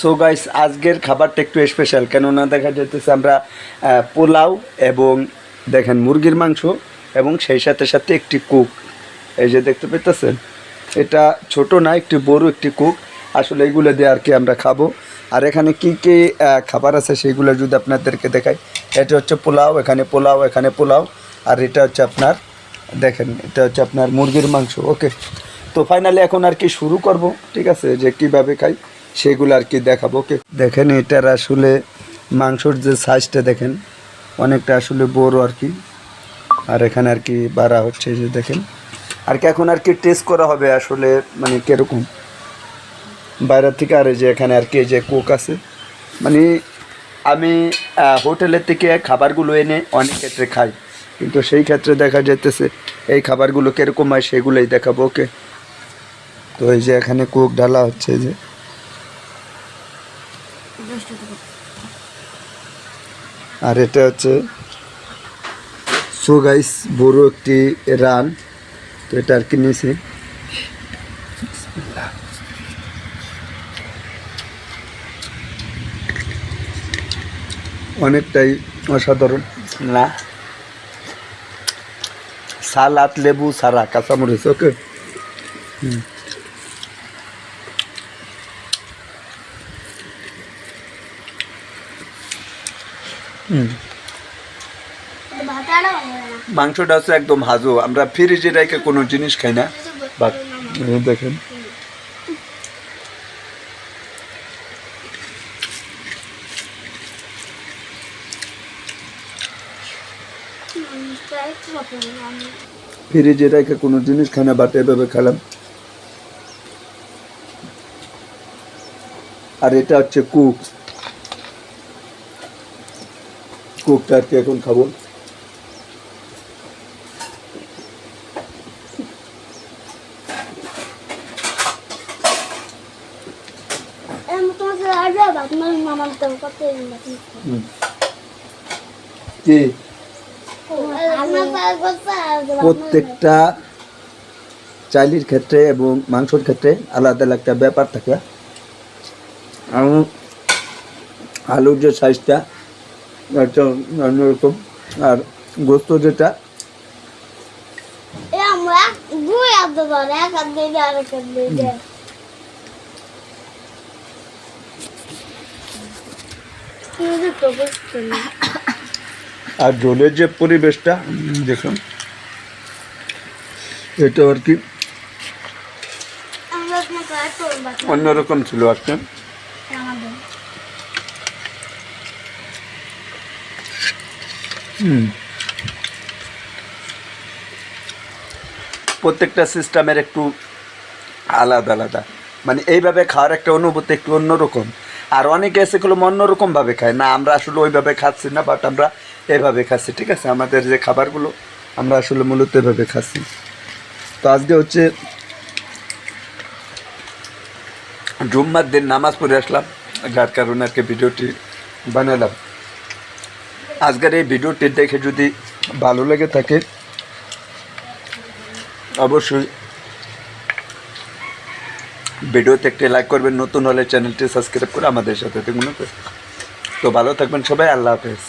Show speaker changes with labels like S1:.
S1: So guys আজকের খাবারটা একটু স্পেশাল কেননা দেখা যেতেছে আমরা পোলাও এবং দেখেন মুরগির মাংস এবং সেই সাথে সাথে একটি কুক এই যে দেখতে পেতেছেন এটা ছোট না, একটি বড় একটি কুক আসলে এইগুলো দিয়ে আর কি আমরা খাব। আর এখানে কি কি খাবার আছে সেইগুলো যদি আপনাদেরকে দেখাই, এটা হচ্ছে পোলাও, এখানে পোলাও এখানে পোলাও। আর এটা হচ্ছে আপনার, দেখেন, এটা হচ্ছে আপনার মুরগির মাংস ওকে তো ফাইনালি এখন আর কি শুরু করব, ঠিক আছে? যে কীভাবে খাই। সেগুলো আর কি দেখাবো। ওকে, দেখেন এটার আসলে মাংসর যে সাইজটা দেখেন, অনেকটা আসলে বড় আর কি। আর এখানে আর কি বাড়া হচ্ছে যে দেখেন। আর কি এখন আর কি টেস্ট করা হবে আসলে মানে কীরকম? বাইরের থেকে আর এই যে এখানে আর কি যে কোক আছে। মানে আমি হোটেলের থেকে খাবারগুলো এনে অনেক ক্ষেত্রে খাই। কিন্তু সেই ক্ষেত্রে দেখা যেতেছে এই খাবারগুলো কীরকম হয় সেগুলোই দেখাবো, ওকে। তো এই যে এখানে কোক ঢালা হচ্ছে যে। আর এটা হচ্ছে সো গাইস বড় একটি রান তো এটা আর কি নিয়েছি? অনেকটাই অসাধারণ। না। সালাদ লেবু সারা কাঁচামরিচ ওকে হুম। মাংসটা হচ্ছে একদম হাজু। আমরা ফ্রিজে রেখে কোনো জিনিস খাই না। দেখেন। ফ্রিজে রেখে কোনো জিনিস খাই না, বাট এভাবে খেলাম। আর এটা হচ্ছে কুক। কুকটা আর কি এখন খাব। প্রত্যেকটা চাইলির ক্ষেত্রে এবং মাংসর ক্ষেত্রে আলাদা আলাদা ব্যাপার থাকে। আলুর যে সাইজটা একটা অন্যরকম। আর গোস্ত যেটা? আর ঝোলের যে পরিবেশটা দেখুন। এটা আর কি অন্যরকম ছিল আজকে হুম প্রত্যেকটা সিস্টেমের একটু আলাদা আলাদা। মানে এইভাবে খাওয়ার একটা অনুভূতি একটু অন্যরকম। আর অনেকে এসে গুলো অন্যরকমভাবে খায়। না, আমরা আসলে ওইভাবে খাচ্ছি না বাট আমরা এভাবে খাচ্ছি, ঠিক আছে? আমাদের যে খাবারগুলো, আমরা আসলে মূলত এভাবে খাচ্ছি। তো আজকে হচ্ছে জুম্মার দিন নামাজ পড়ে আসলাম। যার কারণে আর কি ভিডিওটি বানালাম। আজকের এই ভিডিওটি দেখে যদি ভালো লেগে থাকে, অবশ্যই ভিডিওতে একটি লাইক করবেন, নতুন হলে চ্যানেলটি সাবস্ক্রাইব করে আমাদের সাথে থাকুন তো ভালো থাকবেন সবাই, আল্লাহ হাফেজ।